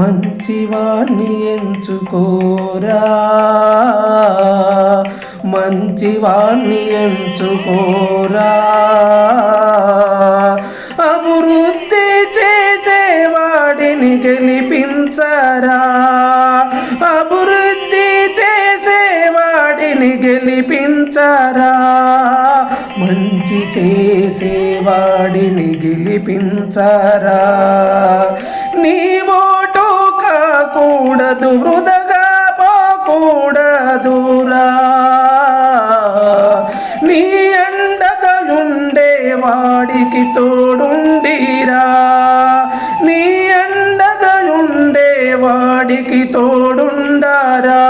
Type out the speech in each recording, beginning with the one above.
మంచివారిని ఎంచుకోరా. మంచివాణ్ణి ఎంచుకోరా. అభివృద్ధి చేసేవాడిని గెలిపించరా. అభివృద్ధి చేసేవాడిని గెలిపించరా. మంచి చేసేవాడిని గెలిపించరా. వాడికి తోడుండిరా నీ అండగా వాడికి తోడుండారా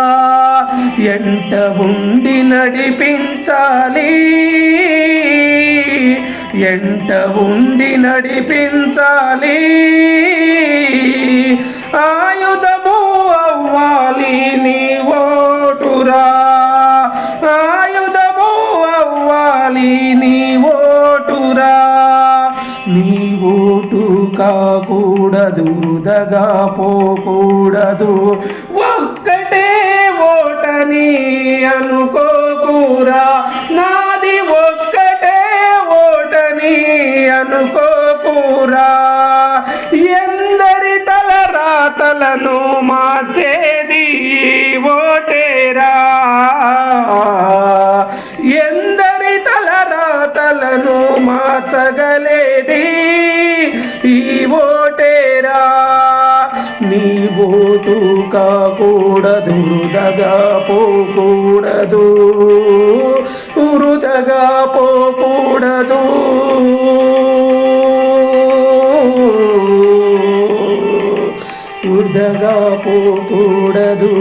ఎంట ఉండి నడిపించాలి ఎంట ఉండి నడిపించాలి ఆ కాకూడదు వృధగా పోకూడదు. ఒక్కటే ఓటని అనుకోకూరా. నాది ఒక్కటే ఓటని అనుకోకూరా. ఎందరి తల రాతలను మార్చేది ఓటేరా. ఎందరి తల రాతలను మార్చగలేది నీ కాకూడదు వృధగా పోకూడదు. వృధగా పోకూడదు. వృధగా పోకూడదు.